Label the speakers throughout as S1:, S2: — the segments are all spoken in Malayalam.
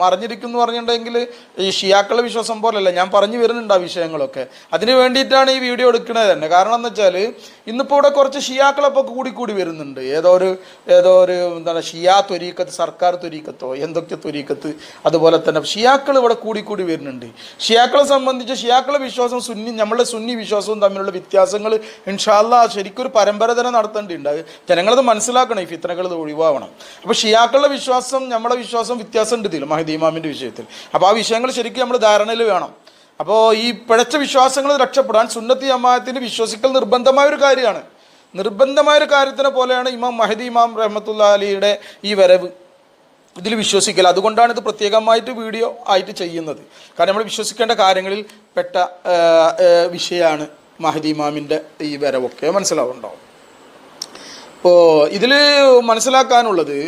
S1: മറിഞ്ഞിരിക്കുന്നു പറഞ്ഞിട്ടുണ്ടെങ്കിൽ ഈ ഷിയാക്കളെ വിശ്വാസം പോലല്ല. ഞാൻ പറഞ്ഞു വരുന്നുണ്ട് ആ വിഷയങ്ങളൊക്കെ. അതിന് വേണ്ടിയിട്ടാണ് ഈ വീഡിയോ എടുക്കുന്നത് തന്നെ. കാരണം എന്ന് വെച്ചാൽ ഇന്നിപ്പോൾ ഇവിടെ കുറച്ച് ഷിയാക്കളൊക്കെ കൂടി കൂടി വരുന്നുണ്ട്. ഏതോ ഒരു ഏതോ ഒരു എന്താണ് ഷിയാ ത്വരീക്കത്ത് സർക്കാർ ത്വരീക്കത്തോ എന്തൊക്കെ ത്വരീക്കത്ത് അതുപോലെ തന്നെ ഷിയാക്കൾ ഇവിടെ കൂടി കൂടി വരുന്നുണ്ട്. ഷിയാക്കളെ സംബന്ധിച്ച് ഷിയാക്കളെ വിശ്വാസം സുന്നി നമ്മളുടെ സുന്നി വിശ്വാസവും തമ്മിലുള്ള വ്യത്യാസങ്ങൾ ഇൻഷാല്ല ശരിക്കൊരു പരമ്പര തന്നെ നടത്തേണ്ടിയുണ്ട് ജനങ്ങളത് മനസ്സിലാക്കണം ഈ ഫിത്തനകൾ ഇത് ഒഴിവാവണം. അപ്പോൾ ഷിയാക്കളുടെ വിശ്വാസം നമ്മളെ വിശ്വാസം വ്യത്യാസമുണ്ട് ഇതിൽ മഹദി ഇമാമിന്റെ വിഷയത്തിൽ. അപ്പോൾ ആ വിഷയങ്ങൾ ശരിക്കും നമ്മൾ ധാരണയിൽ വേണം. അപ്പോൾ ഈ പിഴച്ച വിശ്വാസങ്ങൾ രക്ഷപ്പെടാൻ സുന്നത്തി അമ്മായത്തിന് വിശ്വസിക്കൽ നിർബന്ധമായ ഒരു കാര്യമാണ്. നിർബന്ധമായ ഒരു കാര്യത്തിനെ പോലെയാണ് ഇമാം മഹദി ഇമാം റഹ്മത്തുള്ള അലിയുടെ ഈ വരവ്. ഇതിൽ വിശ്വസിക്കൽ. അതുകൊണ്ടാണ് ഇത് പ്രത്യേകമായിട്ട് വീഡിയോ ആയിട്ട് ചെയ്യുന്നത്. കാരണം നമ്മൾ വിശ്വസിക്കേണ്ട കാര്യങ്ങളിൽ പെട്ട വിഷയമാണ് മഹദി ഇമാമിന്റെ ഈ വരവൊക്കെ. മനസ്സിലാവുണ്ടാവും അപ്പോൾ ഇതിൽ മനസ്സിലാക്കാനുള്ളത്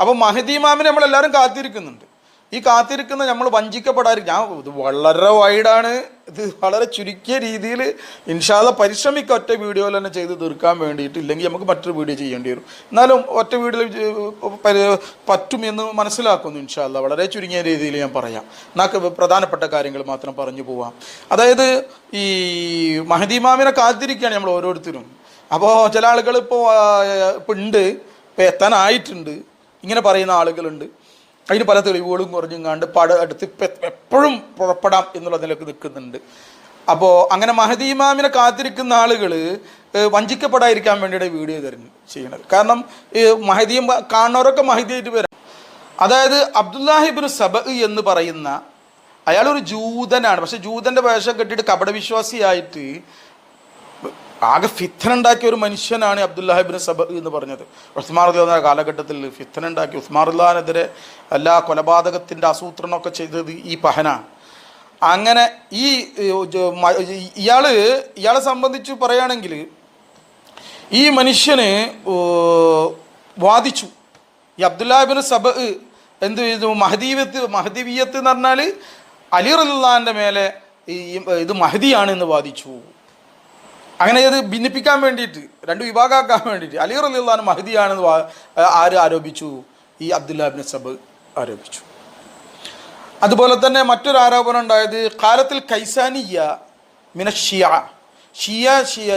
S1: അപ്പോൾ മഹദി ഇമാമിനെ നമ്മളെല്ലാവരും കാത്തിരിക്കുന്നുണ്ട്. ഈ കാത്തിരിക്കുന്ന നമ്മൾ വഞ്ചിക്കപ്പെടാതിരിക്കും ഞാൻ ഇത് വളരെ വൈഡാണ്. ഇത് വളരെ ചുരുക്കിയ രീതിയിൽ ഇൻഷാല്ല പരിശ്രമിക്കുക ഒറ്റ വീഡിയോ തന്നെ ചെയ്ത് തീർക്കാൻ വേണ്ടിയിട്ട് ഇല്ലെങ്കിൽ നമുക്ക് മറ്റൊരു വീഡിയോ ചെയ്യേണ്ടി വരും. എന്നാലും ഒറ്റ വീഡിയോ പറ്റുമെന്ന് മനസ്സിലാക്കുന്നു ഇൻഷാല്ല വളരെ ചുരുങ്ങിയ രീതിയിൽ ഞാൻ പറയാം. എന്നാൽ പ്രധാനപ്പെട്ട കാര്യങ്ങൾ മാത്രം പറഞ്ഞു പോവാം. അതായത് ഈ മഹദീമാമിനെ കാത്തിരിക്കുകയാണ് നമ്മൾ ഓരോരുത്തരും. അപ്പോൾ ചില ആളുകൾ ഇപ്പോൾ ഇപ്പോൾ ഉണ്ട്. ഇപ്പോൾ എത്താനായിട്ടുണ്ട്. ഇങ്ങനെ പറയുന്ന ആളുകളുണ്ട്. അതിന് പല തെളിവുകളും കുറഞ്ഞും കണ്ട് പട അടുത്ത് എപ്പോഴും പുറപ്പെടാം എന്നുള്ള നിലയ്ക്ക് നിൽക്കുന്നുണ്ട്. അപ്പോൾ അങ്ങനെ മഹദി ഇമാമിനെ കാത്തിരിക്കുന്ന ആളുകൾ വഞ്ചിക്കപ്പെടാതിരിക്കാൻ വേണ്ടിയിട്ട് വീഡിയോ തരുന്നു ചെയ്യണത് കാരണം ഈ മഹദി കാണുന്നവരൊക്കെ മഹദിയായിട്ട് വരാം. അതായത് അബ്ദുല്ലാഹിബിൻ സബ എന്ന് പറയുന്ന അയാളൊരു ജൂതനാണ്. പക്ഷെ ജൂതന്റെ വേഷം കെട്ടിയിട്ട് കപടവിശ്വാസിയായിട്ട് ആകെ ഫിത്തനുണ്ടാക്കിയ ഒരു മനുഷ്യനാണ് അബ്ദുല്ലാഹിബിൻ സബ എന്ന് പറഞ്ഞത്. ഉസ്മാർ എന്ന കാലഘട്ടത്തിൽ ഫിത്തനുണ്ടാക്കി. ഉണ്ടാക്കി ഉസ്മാറുല്ലാനെതിരെ എല്ലാ കൊലപാതകത്തിന്റെ ആസൂത്രണമൊക്കെ ചെയ്തത് ഈ പഹനാണ്. അങ്ങനെ ഈ ഇയാൾ ഇയാൾ സംബന്ധിച്ച് പറയുകയാണെങ്കിൽ ഈ മനുഷ്യന് വാദിച്ചു. ഈ അബ്ദുല്ലാഹിബിൻ സബ എന്ത് ചെയ്തു? മഹദീവത്ത് മഹദീവിയത്ത് എന്ന് പറഞ്ഞാൽ അലി റലുല്ലാന്റെ മേലെ ഈ ഇത് മഹദിയാണ് എന്ന് വാദിച്ചു. അങ്ങനെ ഇത് ഭിന്നിപ്പിക്കാൻ വേണ്ടിയിട്ട് രണ്ട് വിഭാഗമാക്കാൻ വേണ്ടിയിട്ട്. അലി റലിള്ളാൻ മഹദിയാണെന്ന് ആര് ആരോപിച്ചു? ഈ അബ്ദുല്ലാബിൻ സബ് ആരോപിച്ചു. അതുപോലെ തന്നെ മറ്റൊരു ആരോപണം ഉണ്ടായത് കാലത്തിൽ കൈസാനിയ മിന ഷിയ. ഷിയ ഷിയ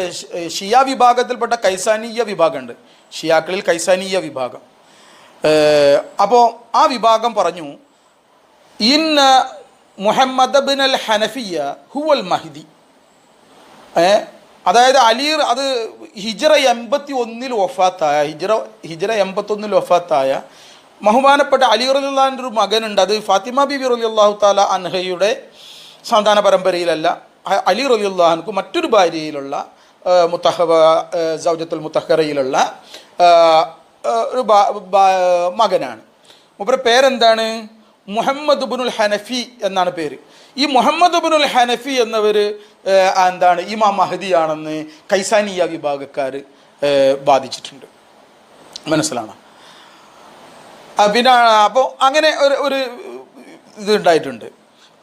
S1: ഷിയ വിഭാഗത്തിൽപ്പെട്ട കൈസാനീയ വിഭാഗമുണ്ട്. ഷിയാക്കളിൽ കൈസാനീയ വിഭാഗം. അപ്പോൾ ആ വിഭാഗം പറഞ്ഞു ഇന്ന മുഹമ്മദ് ബിൻ അൽ ഹനഫിയ ഹുവൽ മഹദി. അതായത് അലി അത് ഹിജറ എൺപത്തി ഒന്നിൽ വഫാത്തായ ഹിജറ ഹിജറ എൺപത്തൊന്നിൽ വഫാത്തായ ബഹുമാനപ്പെട്ട അലി റലിള്ളാന്റെ ഒരു മകനുണ്ട്. അത് ഫാത്തിമ ബിബി റലി അള്ളാഹു താല അൻഹയുടെ സന്താന പരമ്പരയിലല്ല. അലി റലി മറ്റൊരു ഭാര്യയിലുള്ള മുത്തഹബ സൗജത്തുൽ മുത്തഹറയിലുള്ള ഒരു മകനാണ്. മൂപ്പരുടെ പേരെന്താണ്? മുഹമ്മദ് ബുനുൽ ഹനഫി എന്നാണ് പേര്. ഈ മുഹമ്മദ് ബുനുൽ ഹനഫി എന്നവർ എന്താണ് ഇമാം മഹദിയാണെന്ന് കൈസാനിയ വിഭാഗക്കാർ ബാധിച്ചിട്ടുണ്ട് മനസ്സിലാണ്? പിന്നെ അപ്പോൾ അങ്ങനെ ഒരു ഒരു ഇത് ഉണ്ടായിട്ടുണ്ട്.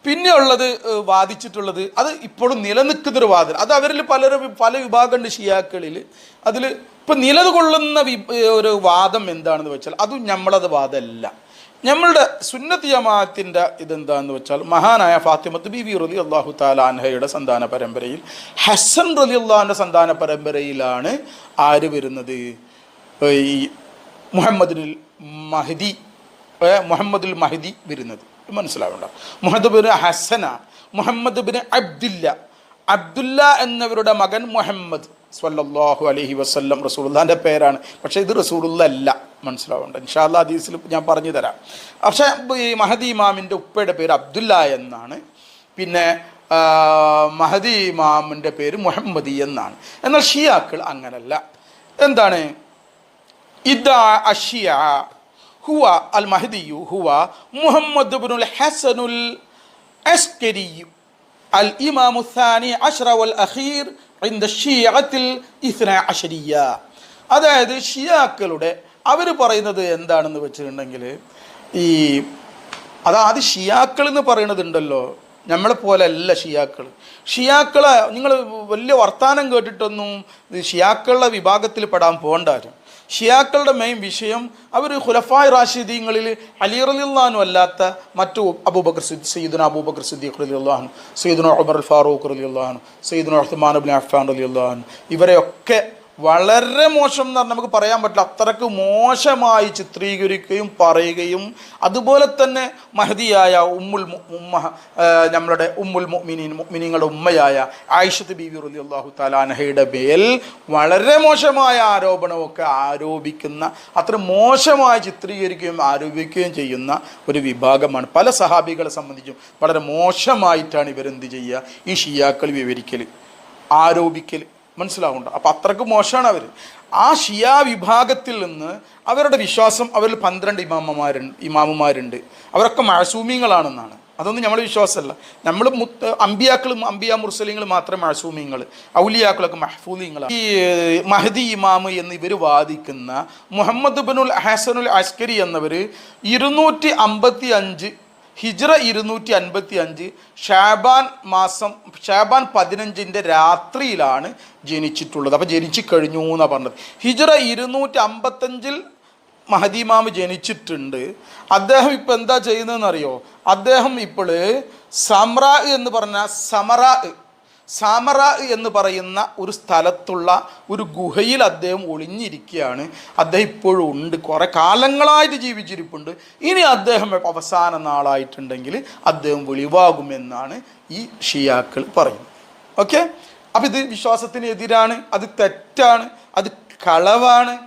S1: പിന്നെ ഉള്ളത് വാദിച്ചിട്ടുള്ളത് അത് ഇപ്പോഴും നിലനിൽക്കുന്നൊരു വാദം അത് അവരിൽ പലരും പല വിഭാഗമുണ്ട് ഷിയാക്കളിൽ അതിൽ ഇപ്പം നിലകൊള്ളുന്ന ഒരു വാദം എന്താണെന്ന് വെച്ചാൽ അതും നമ്മളത് വാദമല്ല. നമ്മളുടെ സുന്നത്ത് ജമാഅത്തിന്റെ ഇതെന്താണെന്ന് വെച്ചാൽ മഹാനായ ഫാത്തിമത്ത് ബി വി റലി അള്ളാഹു താലാൻഹയുടെ സന്താന പരമ്പരയിൽ ഹസൻ റലി അള്ളാഹുന്റെ സന്താന പരമ്പരയിലാണ് ആര് വരുന്നത്? ഈ മുഹമ്മദിൽ മഹദി മുഹമ്മദുൽ മഹദി വരുന്നത്. മനസ്സിലാവണ്ട. മുഹമ്മദ് ബിൻ ഹസന മുഹമ്മദ് ബിൻ അബ്ദുല്ല. അബ്ദുല്ല എന്നവരുടെ മകൻ മുഹമ്മദ്. സ്വല്ലാഹു അലഹി വസ്ല്ലം റസൂലുള്ളാന്റെ പേരാണ്. പക്ഷേ ഇത് റസൂലുള്ള അല്ല മനസ്സിലാവുണ്ട്? ഇൻഷാല്ലാ ഹദീസിൽ ഞാൻ പറഞ്ഞു തരാം. പക്ഷേ ഈ മഹദി ഇമാമിന്റെ ഉപ്പയുടെ പേര് അബ്ദുല്ല എന്നാണ്. പിന്നെ മഹദി ഇമാമിന്റെ പേര് മുഹമ്മദി എന്നാണ്. എന്നാൽ ഷിയാക്കൾ അങ്ങനല്ല. എന്താണ്? ഇദ അഷിയ ഹുവ അൽ മഹദിയു ഹുവ മുഹമ്മദ് ഹസനുൽ അസ്കരിയു. അൽ ഇമാമുസാനി അഷ്റ വൽ അഖീർ അഷരിയ അതായത് ഷിയാക്കളുടെ അവർ പറയുന്നത് എന്താണെന്ന് വെച്ചിട്ടുണ്ടെങ്കിൽ ഈ അതാത് ഷിയാക്കൾ എന്ന് പറയണതുണ്ടല്ലോ നമ്മളെ പോലെയല്ല ഷിയാക്കൾ ഷിയാക്കളെ നിങ്ങൾ വലിയ വർത്തമാനം കേട്ടിട്ടൊന്നും ഷിയാക്കളുടെ വിഭാഗത്തിൽ പെടാൻ പോകണ്ടാരും ഷിയാക്കളുടെ മെയിൻ വിഷയം അവർ ഖുലഫായ് റാഷിദീങ്ങളിൽ അലി റലിള്ളാഹു അല്ലാത്ത മറ്റു അബൂബക്കർ സിദ് സയ്യിദുന അബൂബക്കർ സിദ്ദീഖ് റലിള്ളാഹു സയ്യിദുന ഉമർ അൽ ഫാറൂഖ് റലിള്ളാഹു സയ്യിദുന ഉസ്മാൻ അബ്ൻ അഫ്ഫാൻ റലിള്ളാഹു ഇവരെയൊക്കെ വളരെ മോശം എന്ന് പറഞ്ഞാൽ നമുക്ക് പറയാൻ പറ്റില്ല. അത്രയ്ക്ക് മോശമായി ചിത്രീകരിക്കുകയും പറയുകയും അതുപോലെ തന്നെ മഹതിയായ ഉമ്മുൽ ഉമ്മ നമ്മളുടെ ഉമ്മുൽ മുഅ്മിനീൻ മുഅ്മിനീങ്ങളുടെ ഉമ്മയായ ആയിഷത്ത് ബീവി റലി അള്ളാഹു താലാനഹയുടെ മേൽ വളരെ മോശമായ ആരോപണമൊക്കെ ആരോപിക്കുന്ന അത്ര മോശമായി ചിത്രീകരിക്കുകയും ആരോപിക്കുകയും ചെയ്യുന്ന ഒരു വിഭാഗമാണ്. പല സഹാബികളെ സംബന്ധിച്ചും വളരെ മോശമായിട്ടാണ് ഇവരെന്ത് ചെയ്യുക? ഈ ഷിയാക്കൾ വിവരിക്കൽ ആരോപിക്കൽ മനസ്സിലാവുന്നുണ്ട്. അപ്പം അത്രയ്ക്ക് മോശമാണ് അവർ ആ ഷിയാ വിഭാഗത്തിൽ നിന്ന് അവരുടെ വിശ്വാസം അവരിൽ പന്ത്രണ്ട് ഇമാമമാരുണ്ട് ഇമാമുമാരുണ്ട്. അവരൊക്കെ മഴസൂമിങ്ങളാണെന്നാണ് അതൊന്നും നമ്മൾ വിശ്വാസമല്ല. നമ്മൾ മുത്ത് അമ്പിയാക്കളും അമ്പിയ മുർസലിങ്ങൾ മാത്രമേ മഴസൂമിങ്ങൾ ഔലിയാക്കളൊക്കെ മഹഫൂലിങ്ങൾ ഈ മഹദി ഇമാമ് എന്ന് ഇവർ വാദിക്കുന്ന മുഹമ്മദ് ബിനുൽ ഹസനുൽ അസ്കരി എന്നവർ ഇരുന്നൂറ്റി അമ്പത്തി അഞ്ച് ഹിജ്റ ഇരുന്നൂറ്റി അൻപത്തി അഞ്ച് ഷാബാൻ മാസം ഷാബാൻ പതിനഞ്ചിന്റെ രാത്രിയിലാണ് ജനിച്ചിട്ടുള്ളത്. അപ്പോൾ ജനിച്ചു കഴിഞ്ഞു എന്നാണ് പറഞ്ഞത്. ഹിജ്റ ഇരുന്നൂറ്റി അമ്പത്തഞ്ചിൽ മഹദിമാമ് ജനിച്ചിട്ടുണ്ട്. അദ്ദേഹം ഇപ്പം എന്താ ചെയ്യുന്നതെന്ന് അറിയോ അദ്ദേഹം ഇപ്പോൾ സമറ എന്ന് പറഞ്ഞ സമറ സാമറ എന്ന് പറയുന്ന ഒരു സ്ഥലത്തുള്ള ഒരു ഗുഹയിൽ അദ്ദേഹം ഒളിഞ്ഞിരിക്കുകയാണ്. അദ്ദേഹം ഇപ്പോഴും ഉണ്ട്. കുറേ കാലങ്ങളായിട്ട് ജീവിച്ചിരിപ്പുണ്ട്. ഇനി അദ്ദേഹം അവസാന നാളായിട്ടുണ്ടെങ്കിൽ അദ്ദേഹം വെളിവാകുമെന്നാണ് ഈ ഷിയാക്കൾ പറയുന്നത്. ഓക്കെ? അപ്പം ഇത് വിശ്വാസത്തിന് എതിരാണ്. അത് തെറ്റാണ്. അത് കളവാണ്.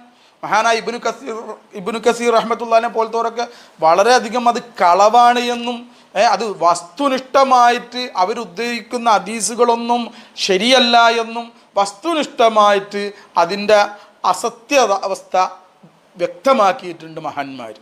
S1: മഹാനായ ഇബിനു കസീർ ഇബിനു കസീർ റഹ്മത്തുള്ളാനെ പോലത്തവരൊക്കെ വളരെയധികം അത് കളവാണ് എന്നും അത് വസ്തുനിഷ്ഠമായിട്ട് അവരുദ്ധരിക്കുന്ന ഹദീസുകളൊന്നും ശരിയല്ല എന്നും വസ്തുനിഷ്ഠമായിട്ട് അതിന്റെ അസത്യ അവസ്ഥ വ്യക്തമാക്കിയിട്ടുണ്ട് മഹാന്മാർ